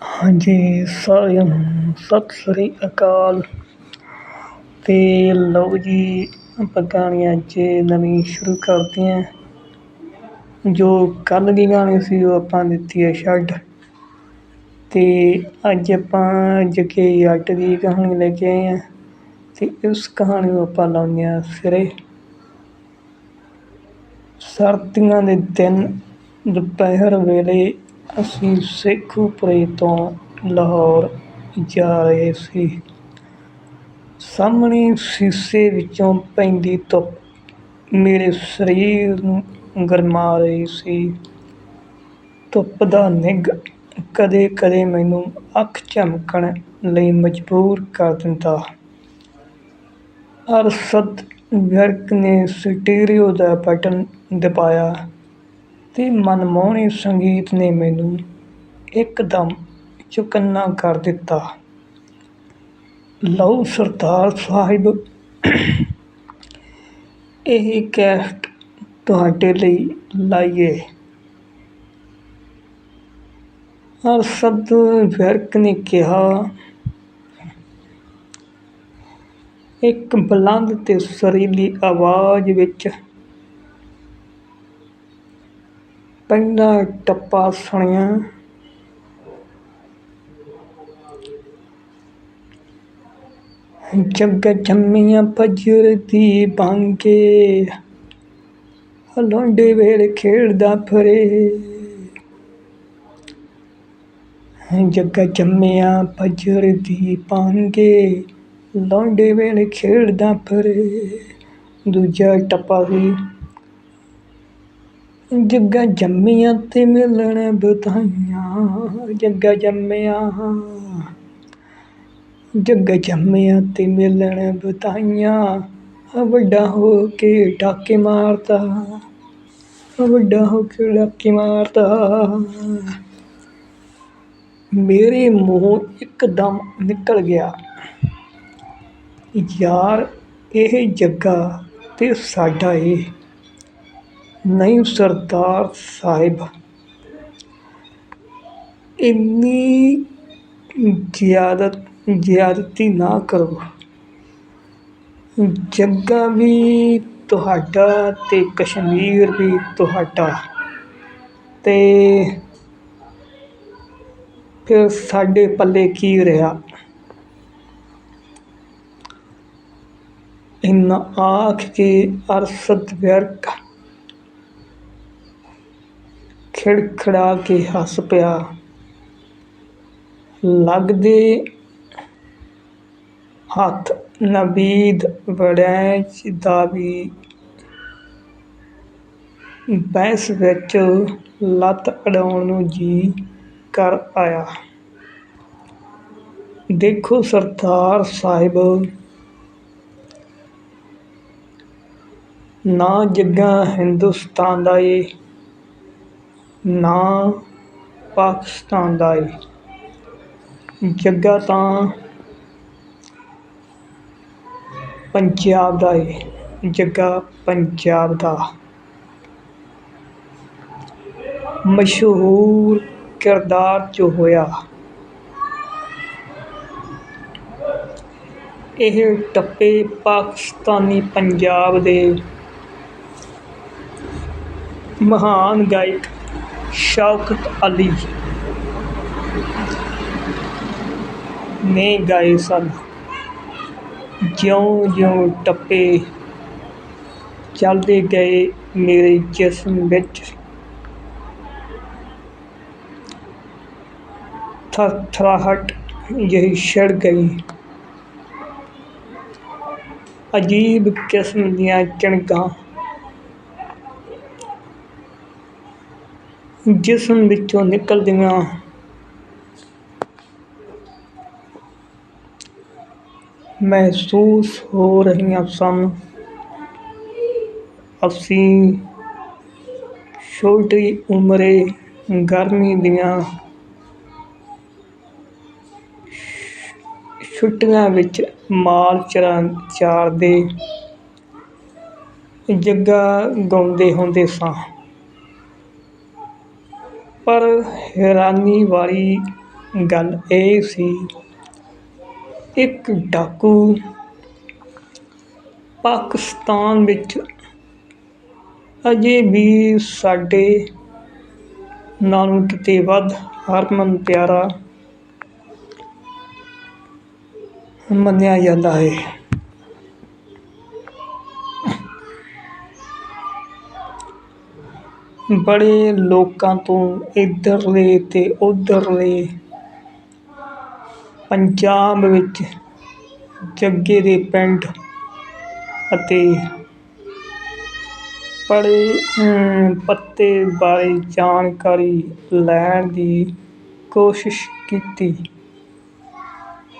ਹਾਂਜੀ, ਸਾਰਿਆਂ ਨੂੰ ਸਤਿ ਸ੍ਰੀ ਅਕਾਲ। ਅਤੇ ਲਓ ਜੀ, ਆਪਾਂ ਕਹਾਣੀ ਅੱਜ ਨਵੀਂ ਸ਼ੁਰੂ ਕਰਦੇ ਹਾਂ। ਜੋ ਕੱਲ੍ਹ ਦੀ ਕਹਾਣੀ ਸੀ, ਉਹ ਆਪਾਂ ਦਿੱਤੀ ਹੈ ਛੱਡ। ਅਤੇ ਅੱਜ ਆਪਾਂ ਜੱਗੇ ਜੱਟ ਦੀ ਕਹਾਣੀ ਲੈ ਕੇ ਆਏ ਹਾਂ। ਅਤੇ ਇਸ ਕਹਾਣੀ ਨੂੰ ਆਪਾਂ ਲਾਉਂਦੇ ਹਾਂ ਸਿਰੇ। ਸਰਦੀਆਂ ਦੇ ਦਿਨ, ਦੁਪਹਿਰ ਵੇਲੇ ਅਸੀਂ ਸ਼ੇਖੂਪੁਰੇ ਤੋਂ ਲਾਹੌਰ ਜਾ ਰਹੇ ਸੀ। ਸਾਹਮਣੇ ਸ਼ੀਸ਼ੇ ਵਿੱਚੋਂ ਪੈਂਦੀ ਧੁੱਪ ਮੇਰੇ ਸਰੀਰ ਨੂੰ ਗਰਮਾ ਰਹੀ ਸੀ। ਧੁੱਪ ਦਾ ਨਿੱਘ ਕਦੇ ਕਦੇ ਮੈਨੂੰ ਅੱਖ ਝਮਕਣ ਲਈ ਮਜਬੂਰ ਕਰ ਦਿੰਦਾ। ਅਰਸ਼ਦ ਵਿਰਕ ਨੇ ਸਟੀਰੀਓ ਦਾ ਬਟਨ ਦਬਾਇਆ। ਅਤੇ ਮਨਮੋਹਣੇ ਸੰਗੀਤ ਨੇ ਮੈਨੂੰ ਇੱਕਦਮ ਚੁਕੰਨਾ ਕਰ ਦਿੱਤਾ। ਲਓ ਸਰਦਾਰ ਸਾਹਿਬ, ਇਹ ਕੈਸਟ ਤੁਹਾਡੇ ਲਈ ਲਾਈਏ। ਅਰਸ਼ਦ ਵਿਰਕ ਨੇ ਕਿਹਾ। ਇੱਕ ਬੁਲੰਦ ਤੇ ਸੁਰੀਲੀ ਆਵਾਜ਼ ਵਿੱਚ ਪਹਿਲਾ ਟੱਪਾ ਸੁਣਿਆ। ਜੱਗ ਜੰਮੀਆਂ ਪਜਰ ਦੀ ਬਾਂਗੇ ਲੋਂਡੇ ਵੇਲੇ ਖੇਡਦਾ ਫਰੇ। ਜੱਗ ਜੰਮੀਆਂ ਪਜਰ ਦੀ ਬਾਂਗੇ ਲੋਂਡੇ ਵੇਲੇ ਖੇਡਦਾ ਫਰੇ। ਦੂਜਾ ਟੱਪਾ ਸੀ। ਜੱਗਾ ਜੰਮੀਆਂ ਤੇ ਮਿਲਣ ਬਤਾਈਆਂ, ਜੱਗਾ ਜੰਮਿਆ ਜੱਗਾ ਜੰਮਿਆ ਤੇ ਮਿਲਣ ਬਤਾਈਆਂ। ਵੱਡਾ ਹੋ ਕੇ ਡਾਕੇ ਮਾਰਦਾ ਵੱਡਾ ਹੋ ਕੇ ਡਾਕੇ ਮਾਰਦਾ। ਮੇਰੇ ਮੂੰਹੋਂ ਇੱਕਦਮ ਨਿਕਲ ਗਿਆ ਯਾਰ, ਇਹ ਜੱਗਾ ਤੇ ਸਾਡਾ ਇਹ ਨਹੀਂ ਸਰਦਾਰ ਸਾਹਿਬ। ਇੰਨੀ ਜ਼ਿਆਦਤ, ਜ਼ਿਆਦਤੀ ਨਾ ਕਰੋ। ਜੱਗਾ ਵੀ ਤੁਹਾਡਾ ਅਤੇ ਕਸ਼ਮੀਰ ਵੀ ਤੁਹਾਡਾ। ਅਤੇ ਫਿਰ ਸਾਡੇ ਪੱਲੇ ਕੀ ਰਿਹਾ? ਇੰਨਾ ਆਖ ਕੇ ਅਰਸ਼ਦ ਵਿਅਰਕ ਖਿੜਖੜਾ ਕੇ ਹੱਸ ਪਿਆ। ਲੱਗਦੇ ਹੱਥ ਨਬੀਦ ਵੜੈਚ ਦਾ ਵੀ। ਬਹਿਸ ਵਿੱਚ ਲੱਤ ਅੜਾਉਣ ਨੂੰ ਜੀ ਕਰ ਆਇਆ। ਦੇਖੋ ਸਰਦਾਰ ਸਾਹਿਬ, ਨਾ ਜੱਗਾ ਹਿੰਦੁਸਤਾਨ ਦਾ ਏ। ਨਾਂ ਪਾਕਿਸਤਾਨ ਦਾ ਏ। ਜੱਗਾ ਤਾਂ ਪੰਜਾਬ ਦਾ ਏ। ਜੱਗਾ ਪੰਜਾਬ ਦਾ। ਮਸ਼ਹੂਰ ਕਿਰਦਾਰ ਚ ਹੋਇਆ, ਇਹ ਟੱਪੇ ਪਾਕਿਸਤਾਨੀ ਪੰਜਾਬ ਦੇ ਮਹਾਨ ਗਾਇਕ ਸ਼ੌਕਤ ਅਲੀ। ਨੇ ਗਾਏ ਸਨ। ਜਿਉਂ ਜਿਉਂ ਟੱਪੇ ਚੱਲਦੇ ਗਏ ਮੇਰੇ ਜਿਸਮ ਵਿੱਚ। ਥਰਥਰਾਹਟ ਜਿਹੀ ਛਿੜ ਗਈ। ਅਜੀਬ ਕਿਸਮ ਦੀਆਂ ਚਿਣਕਾਂ ਜਿਸਮ ਵਿੱਚੋਂ ਨਿਕਲਦੀਆਂ। ਮਹਿਸੂਸ ਹੋ ਰਹੀਆਂ ਸਨ। ਅਸੀਂ ਛੋਟੀ ਉਮਰੇ ਗਰਮੀ ਦੀਆਂ ਛੁੱਟੀਆਂ ਵਿੱਚ ਮਾਲ ਚਰਾ ਚਾਰਦੇ ਜੱਗਾ ਗਾਉਂਦੇ ਹੁੰਦੇ ਸਾਂ। ਪਰ ਹੈਰਾਨੀ ਵਾਲੀ ਗੱਲ ਇਹ ਸੀ, ਇੱਕ ਡਾਕੂ ਪਾਕਿਸਤਾਨ ਵਿੱਚ ਅਜੇ ਵੀ ਸਾਡੇ ਨਾਲੋਂ ਕਿਤੇ ਵੱਧ ਹਰਮਨ ਪਿਆਰਾ ਮੰਨਿਆ ਜਾਂਦਾ ਹੈ। ਬੜੇ ਲੋਕਾਂ ਤੋਂ ਇੱਧਰਲੇ ਅਤੇ ਉੱਧਰਲੇ ਪੰਜਾਬ ਵਿੱਚ ਜੱਗੇ ਦੇ ਪਿੰਡ ਅਤੇ ਪੜੇ ਪੱਤੇ ਬਾਰੇ ਜਾਣਕਾਰੀ ਲੈਣ ਦੀ ਕੋਸ਼ਿਸ਼ ਕੀਤੀ।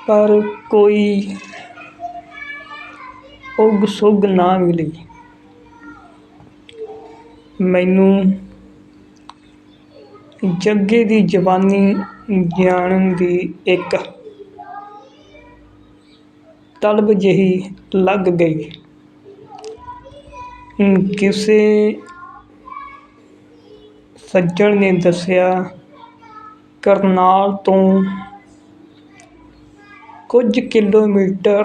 ਪਰ ਕੋਈ ਉਗ ਸੁਗ ਨਾ ਮਿਲੀ। ਮੈਨੂੰ ਜੱਗੇ ਦੀ ਜਵਾਨੀ ਜਾਣਨ ਦੀ ਇੱਕ ਤਲਬ ਜਿਹੀ ਲੱਗ ਗਈ। ਕਿਸੇ ਸੱਜਣ ਨੇ ਦੱਸਿਆ, ਕਰਨਾਲ ਤੋਂ ਕੁਝ ਕਿਲੋਮੀਟਰ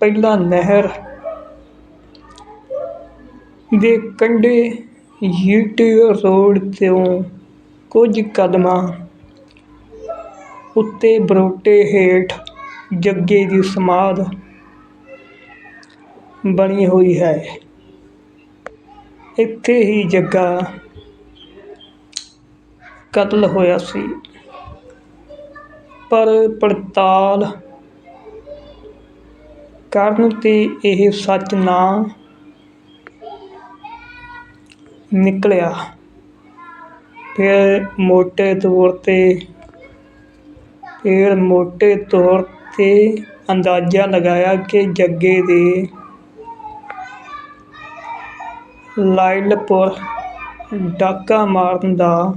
ਪਹਿਲਾਂ ਨਹਿਰ ਦੇ ਕੰਢੇ ਯੀਟੀ ਰੋਡ ਤੋਂ ਕੁਝ ਕਦਮਾਂ ਉੱਤੇ ਬਰੋਟੇ ਹੇਠ ਜੱਗੇ ਦੀ ਸਮਾਧ ਬਣੀ ਹੋਈ ਹੈ। ਇੱਥੇ ਹੀ ਜੱਗਾ ਕਤਲ ਹੋਇਆ ਸੀ। ਪਰ ਪੜਤਾਲ ਕਰਨ ਤੇ ਇਹ ਸੱਚ ਨਾ ਨਿਕਲਿਆ। ਫਿਰ ਮੋਟੇ ਤੌਰ ਤੇ, ਫਿਰ ਮੋਟੇ ਤੌਰ ਤੇ ਅੰਦਾਜ਼ਾ ਲਗਾਇਆ ਕਿ ਜੱਗੇ ਦੇ ਲਾਇਲਪੁਰ ਡਾਕਾ ਮਾਰਨ ਦਾ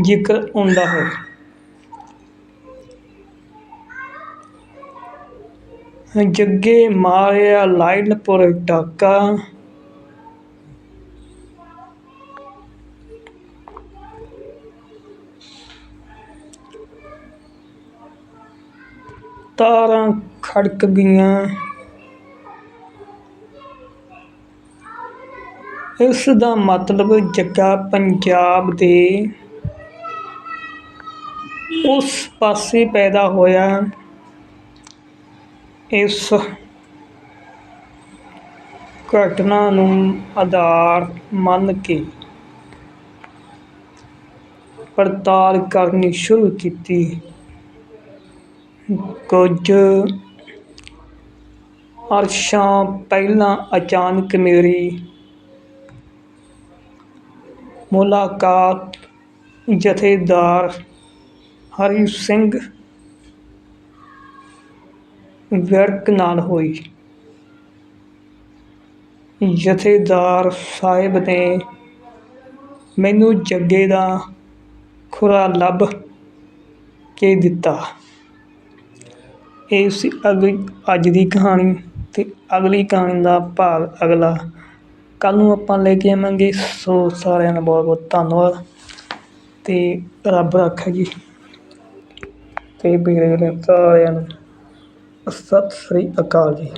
ਜ਼ਿਕਰ ਆਉਂਦਾ ਹੈ। ਜੱਗੇ ਮਾਰਿਆ ਲਾਇਲਪੁਰ ਡਾਕਾ। ਤਾਰਾਂ ਖੜਕ ਗਈਆਂ। ਇਸ ਦਾ ਮਤਲਬ ਜੱਗਾ ਪੰਜਾਬ ਦੇ ਉਸ ਪਾਸੇ ਪੈਦਾ ਹੋਇਆ। ਇਸ ਘਟਨਾ ਨੂੰ ਆਧਾਰ ਮੰਨ ਕੇ ਪੜਤਾਲ ਕਰਨੀ ਸ਼ੁਰੂ ਕੀਤੀ। ਕੁਝ ਅਰਸ਼ਾਂ ਪਹਿਲਾਂ ਅਚਾਨਕ ਮੇਰੀ ਮੁਲਾਕਾਤ ਜਥੇਦਾਰ ਹਰੀ ਸਿੰਘ ਵਿਰਕ ਨਾਲ ਹੋਈ। ਜਥੇਦਾਰ ਸਾਹਿਬ ਨੇ ਮੈਨੂੰ ਜੱਗੇ ਦਾ ਖੁਰਾ ਲੱਭ ਕੇ ਦਿੱਤਾ। ਇਹ ਸੀ ਅਗਲੀ ਅੱਜ ਦੀ ਕਹਾਣੀ ਤੇ ਅਗਲੀ ਕਹਾਣੀ ਦਾ ਭਾਗ ਅਗਲਾ। ਕੱਲ ਨੂੰ ਆਪਾਂ ਲੈ ਕੇ ਆਵਾਂਗੇ, ਸੋ ਸਾਰਿਆਂ ਦਾ ਬਹੁਤ ਬਹੁਤ ਧੰਨਵਾਦ ਤੇ ਰੱਬ ਰੱਖੇ ਜੀ। ਤੇ ਵੀਰੇ ਸਾਰਿਆਂ ਨੂੰ ਸਤਿ ਸ੍ਰੀ ਅਕਾਲ ਜੀ।